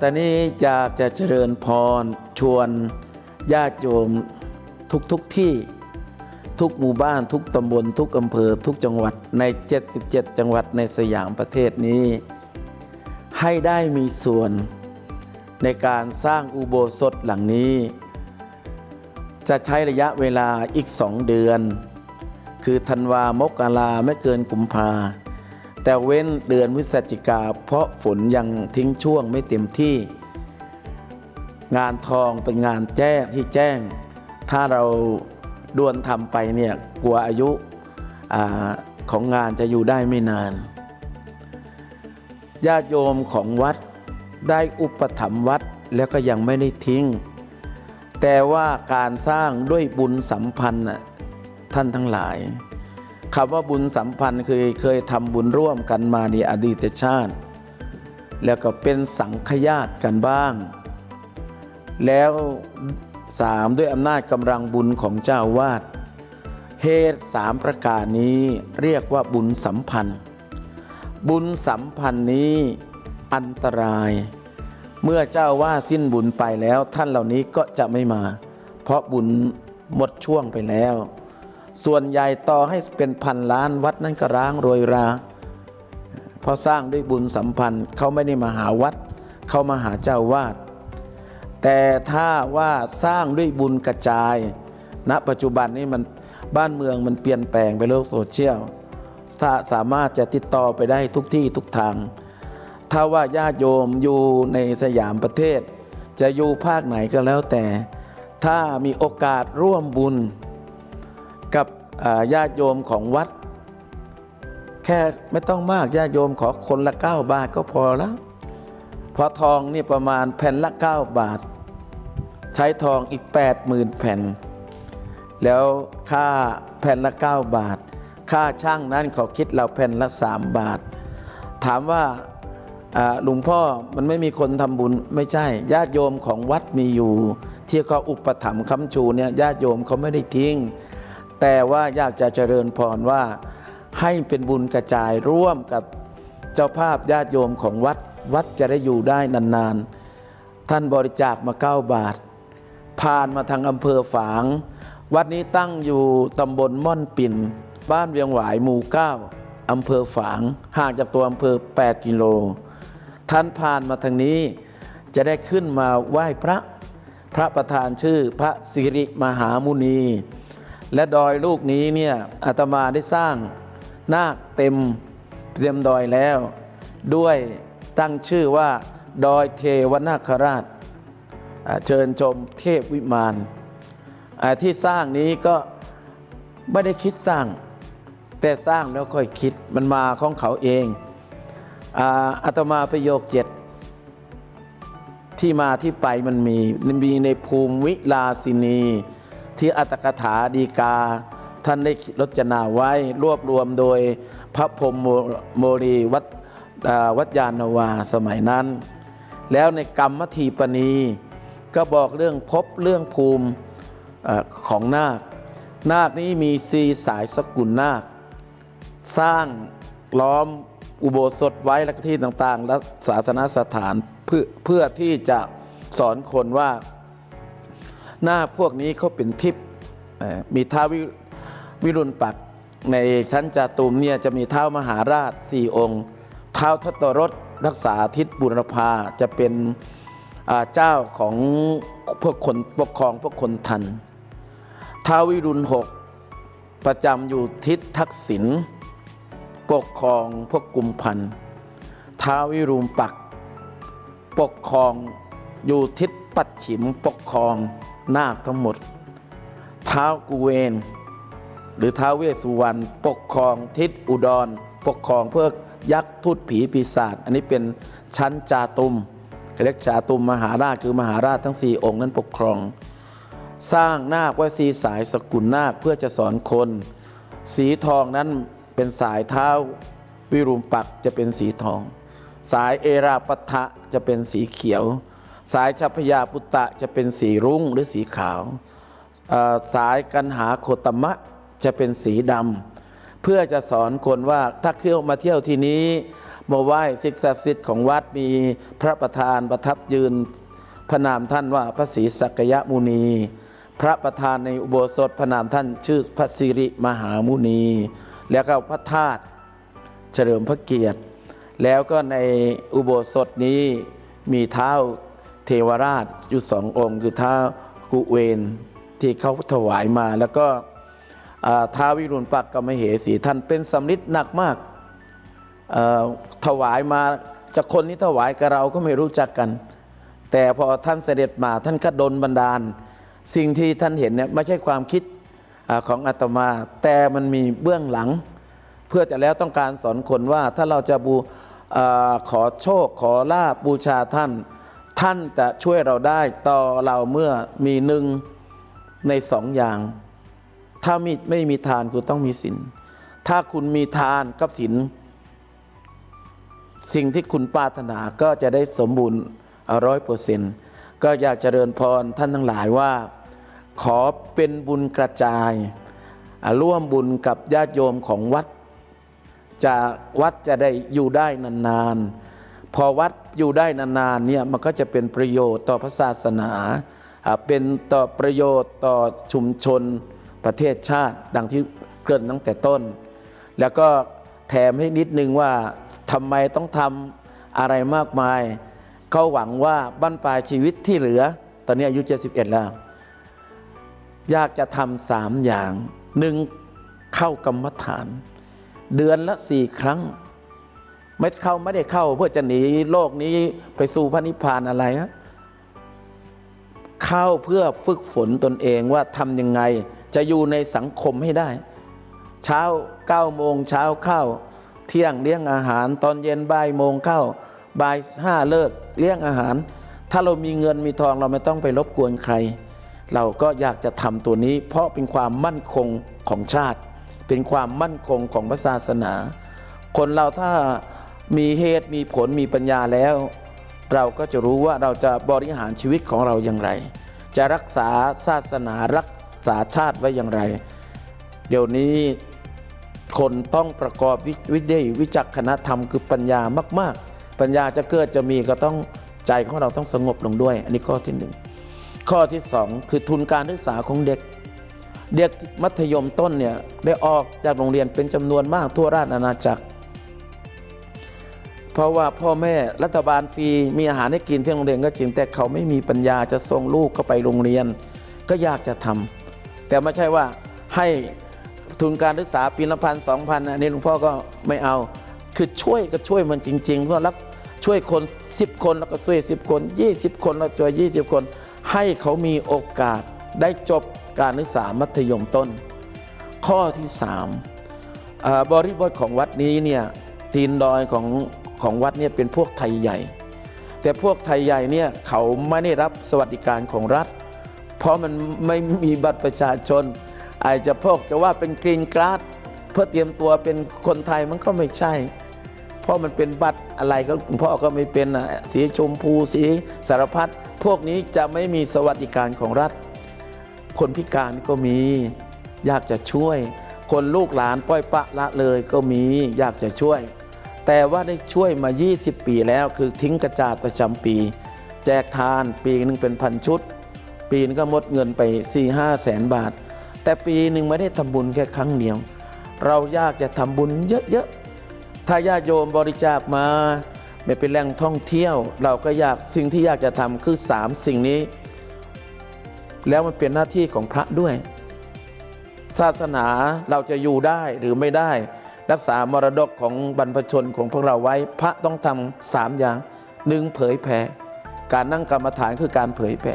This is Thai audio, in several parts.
ตอนนี้อยากจะเจริญพรชวนญาติโยมทุกทุกที่ทุกหมู่บ้านทุกตำบล ทุกอำเภอทุกจังหวัดใน 77 จังหวัดในสยามประเทศนี้ ให้ได้มีส่วนในการสร้างอุโบสถหลังนี้ จะใช้ระยะเวลาอีกสองเดือน คือธันวามกราไม่เกินกุมภา แต่เว้นเดือนพฤศจิกา เพราะฝนยังทิ้งช่วงไม่เต็มที่ งานทองเป็นงานแจ้งที่แจ้ง ถ้าเราด่วนทำไปเนี่ยกลัวอายุอของงานจะอยู่ได้ไม่นานญาติโยมของวัดได้อุปถัมภ์วัดแล้วก็ยังไม่ได้ทิ้ง แต่ว่าการสร้างด้วยบุญสัมพันธ์ท่านทั้งหลาย คำว่าบุญสัมพันธ์คือเคยทำบุญร่วมกันมาในอดีตชาติ แล้วก็เป็นสังขยาตกันบ้าง แล้วสามด้วยอำนาจกำลังบุญของเจ้าวาดเหตุสามประการนี้เรียกว่าบุญสัมพันธ์ บุญสัมพันธ์นี้อันตราย เมื่อเจ้าว่าสิ้นบุญไปแล้วท่านเหล่านี้ก็จะไม่มา เพราะบุญหมดช่วงไปแล้ว ส่วนใหญ่ต่อให้เป็นพันล้านวัดนั้นก็ร้างโรยราเพราะสร้างด้วยบุญสัมพันธ์เขาไม่ได้มาหาวัด เขามาหาเจ้าวาด แต่ถ้าว่าสร้างด้วยบุญกระจาย ณ ปัจจุบันนี้มันบ้านเมืองมันเปลี่ยนแปลงไปโลกโซเชียลถ้าสามารถจะติดต่อไปได้ทุกที่ทุกทาง ถ้าว่าญาติโยมอยู่ในสยามประเทศ จะอยู่ภาคไหนก็แล้วแต่ ถ้ามีโอกาสร่วมบุญ กับญาติโยมของวัด แค่ไม่ต้องมากญาติโยมขอคนละ 9 บาทก็พอแล้วพราะทองนี่ประมาณแผ่นละ 9 บาท ใช้ทองอีก 80,000 แผ่น แล้วค่าแผ่นละ 9 บาท ค่าช่างนั้นเขาคิดเราแผ่นละ 3 บาท ถามว่าหลวงพ่อมันไม่มีคนทำบุญไม่ใช่ญาติโยมของวัดมีอยู่ ที่เขาอุปถัมภ์ค้ำชูเนี่ยญาติโยมเขาไม่ได้ทิ้ง แต่ว่าอยากจะเจริญพรว่า ให้เป็นบุญกระจายร่วมกับเจ้าภาพญาติโยมของวัดวัดจะได้อยู่ได้นานๆ ท่านบริจาคมาเก้าบาท ผ่านมาทางอำเภอฝาง วัดนี้ตั้งอยู่ตำบลม่อนปิ่น บ้านเวียงหวายหมู่เก้าอำเภอฝาง ห่างจากตัวอำเภอ 8 กิโล ท่านผ่านมาทางนี้จะได้ขึ้นมาไหว้พระ พระประธานชื่อพระสิริมหามุนี และดอยลูกนี้เนี่ยอาตมาได้สร้างนาคเต็มเต็มดอยแล้ว ด้วยตั้งชื่อว่าดอยเทวนาคราช เชิญชมเทพวิมานที่สร้างนี้ก็ไม่ได้คิดสร้าง แต่สร้างแล้วค่อยคิดมันมาของเขาเองอาอาตมาประโยคเจ็ดที่มาที่ไปมันมี มีในภูมิวิลาสินี ที่อัตถกถาดีกา ท่านได้รจนาไว้รวบรวมโดยพระพรมโมรีวัดวัดยานาวาสมัยนั้น แล้วในกรรมทีปณี ก็บอกเรื่องภพเรื่องภูมิอของนาค นาคนี้มีสีสายสกุลนาค สร้างล้อมอุโบสถไว้และที่ต่างๆ และศาสนสถานเพเพื่อที่จะสอนคนว่า หน้าพวกนี้เขาเป็นทิพย์มีท้าววิรุณปักในชั้นจาตุมเนี่ยจะมีเท้ามหาราชสี่องค์เท้าทัตรสรักษาทิศบุรพาจะเป็นเจ้าของพวกคนปกครองพวกคนทันท้าวิรุณหกประจำอยู่ทิศทักษิณปกครองพวกกุมพันท้าวิรุณปัก ปกครองอยู่ทิศปัดฉิมปกครอง นาคทั้งหมด ท้าวกุเวน หรือท้าวเวสุวรรณปกครองทิศอุดร ปกครองเพื่อยักษ์ทูตผีปีศาจอันนี้เป็นชั้นจาตุมเรียกจาตุมมหาราชคือมหาราชทั้งสี่องค์นั้นปกครอง สร้างนาคไว้สีสายสกุลนาคเพื่อจะสอนคน สีทองนั้นเป็นสายเท้าวิรุมปักจะเป็นสีทอง สายเอราปทะจะเป็นสีเขียว สายชัพยาปุตตะจะเป็นสีรุ้งหรือสีขาว สายกันหาโคตมะจะเป็นสีดำเพื่อจะสอนคนว่าถ้าเที่ยวมาเที่ยวที่นี้มาไหว้ศิกษาสิทธิ์ของวัดมีพระประธานประทับยืนพระนามท่านว่าพระศรีสักยมุนี พระประธานในอุโบสถพระนามท่านชื่อพระสิริมหามุนี แล้วก็พระธาตุเฉลิมพระเกียรติ แล้วก็ในอุโบสถนี้มีเท้า เทวราชอยู่สององค์คือท้ากุเวนที่เขาถวายมา แล้วก็ท้าววิรุณปักกมเหสีท่านเป็นสำลิดหนักมากถวายมาจากคนที่ถวายกับเราก็ไม่รู้จักกัน แต่พอท่านเสด็จมาท่านก็ดลบันดาล สิ่งที่ท่านเห็นเนี่ยไม่ใช่ความคิดอของอาตมา แต่มันมีเบื้องหลัง เพื่อจะแล้วต้องการสอนคนว่าถ้าเราจะบูอขอโชคขอลาบบูชาท่าน ท่านจะช่วยเราได้ต่อเราเมื่อมีหนึ่งในสองอย่าง ถ้าไม่ไม่มีทานคุณต้องมีศีลถ้าคุณมีทานกับศีลสิ่งที่คุณปรารถนาก็จะได้สมบูรณ์ร้อยเปอร์เซ็นต์ก็อยากเจริญพรท่านทั้งหลายว่า ขอเป็นบุญกระจาย ร่วมบุญกับญาติโยมของวัด จะวัดจะได้อยู่ได้นานๆ พอวัดอยู่ได้นานๆเนี่ยมันก็จะเป็นประโยชน์ต่อพระศาสนา เป็นต่อประโยชน์ต่อชุมชนประเทศชาติดังที่เกริ่นตั้งแต่ต้น แล้วก็แถมให้นิดนึงว่าทำไมต้องทำอะไรมากมาย เขาหวังว่าบั้นปลายชีวิตที่เหลือ ตอนนี้อายุ 71 แล้ว อยากจะทำสามอย่างหนึ่งเข้ากรรมฐาน เดือนละสี่ครั้ง ไม่เข้าไม่ได้เข้าเพื่อจะหนีโลกนี้ไปสู่พระนิพพานอะไรฮะเข้าเพื่อฝึกฝนตนเองว่าทำยังไงจะอยู่ในสังคมให้ได้ เช้า9ก้าโมงเช้าเข้า เที่ยงเลี้ยงอาหาร ตอนเย็นบ่ายโมงเข้าบ่ายห้าเลิกเลี้ยงอาหาร ถ้าเรามีเงินมีทองเราไม่ต้องไปรบกวนใคร เราก็อยากจะทำตัวนี้ เพราะเป็นความมั่นคงของชาติ เป็นความมั่นคงของศาสนา คนเราถ้า มีเหตุมีผลมีปัญญาแล้ว เราก็จะรู้ว่าเราจะบริหารชีวิตของเราอย่างไร จะรักษาศาสนารักษาชาติไว้อย่างไร เดี๋ยวนี้คนต้องประกอบวิทยวิจักขณธรรมคือปัญญามาก ๆ ปัญญาจะเกิดจะมีก็ต้องใจของเราต้องสงบลงด้วย อันนี้ข้อที่หนึ่งข้อที่สองคือทุนการศึกษาของเด็ก เด็กมัธยมต้นเนี่ยได้ออกจากโรงเรียนเป็นจำนวนมากทั่วราชอาณาจักร เพราะว่าพ่อแม่รัฐบาลฟรีมีอาหารให้กินที่โรงเรียนก็จริงแต่เขาไม่มีปัญญาจะส่งลูกเข้าไปโรงเรียน ก็ยากจะทำแต่ไม่ใช่ว่าให้ทุนการศึกษาปีละพันสองพันอันนี้หลวงพ่อก็ไม่เอา คือช่วยก็ช่วยมันจริงๆเพราะรักช่วยคน 10 คนแล้วก็ช่วย 10 คน 20 คนแล้วช่วย20 คน ให้เขามีโอกาสได้จบการศึกษามัธยมต้น ข้อที่สามบริบทของวัดนี้เนี่ยตีนดอยของ ของวัดเนี่ยเป็นพวกไทยใหญ่ แต่พวกไทยใหญ่เนี่ยเขาไม่ได้รับสวัสดิการของรัฐ เพราะมันไม่มีบัตรประชาชน อาจจะพวกจะว่าเป็นกรีนกราดเพื่อเตรียมตัวเป็นคนไทยมันก็ไม่ใช่ เพราะมันเป็นบัตรอะไรก็พ่อก็ไม่เป็นสีชมพูสีสารพัดพวกนี้จะไม่มีสวัสดิการของรัฐ คนพิการก็มีอยากจะช่วย คนลูกหลานปล่อยปะละเลยก็มีอยากจะช่วย แต่ว่าได้ช่วยมา 20 ปีแล้ว คือทิ้งกระจาดประจำปี แจกทานปีหนึ่งเป็นพันชุด ปีนึงก็หมดเงินไป 4 5แสนบาท แต่ปีหนึ่งไม่ได้ทำบุญแค่ครั้งเดียว เราอยากจะทำบุญเยอะๆถ้าญาติโยมบริจาคมาไม่เป็นแหล่งท่องเที่ยว เราก็อยากสิ่งที่อยากจะทำคือสามสิ่งนี้ แล้วมันเป็นหน้าที่ของพระด้วย ศาสนาเราจะอยู่ได้หรือไม่ได้ รักษามรดกของบรรพชนของพวกเราไว้ พระต้องทำสามอย่างหนึ่งเผยแผ่การนั่งกรรมฐานคือการเผยแผ่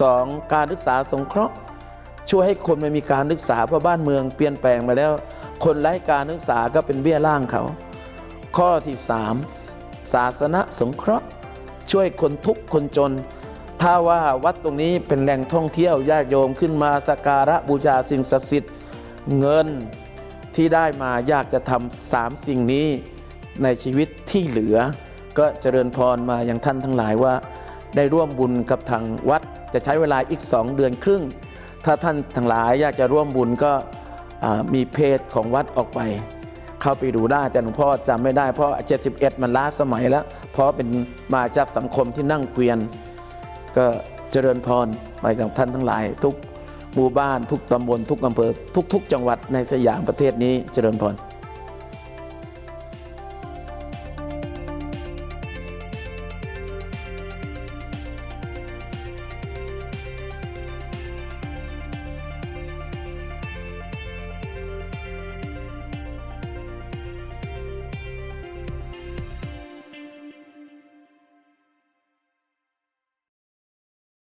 สองการศึกษาสงเคราะห์ช่วยให้คนมันมีการศึกษาเพราะบ้านเมืองเปลี่ยนแปลงมาแล้ว คนไร้การศึกษาก็เป็นเบี้ยล่างเขา ข้อที่สามศาสนสงเคราะห์ ช่วยคนทุกข์คนจน ถ้าว่าวัดตรงนี้เป็นแหล่งท่องเที่ยวญาติโยมขึ้นมาสักการะบูชาสิ่งศักดิ์สิทธิ์เงิน ที่ได้มาอยากจะทำสามสิ่งนี้ในชีวิตที่เหลือ ก็เจริญพรมาอย่างท่านทั้งหลายว่า ได้ร่วมบุญกับทางวัด จะใช้เวลาอีกสองเดือนครึ่ง ถ้าท่านทั้งหลายอยากจะร่วมบุญก็มีเพจของวัดออกไป เข้าไปดูได้แต่หลวงพ่อจำไม่ได้เพราะ 71 มันล้าสมัยแล้ว เพราะเป็นมาจากสังคมที่นั่งเกวียน ก็เจริญพรไปจากท่านทั้งหลายทุก หมู่บ้านทุกตำบลทุกอำเภอทุก ๆ จังหวัดในสยามประเทศนี้เจริญพร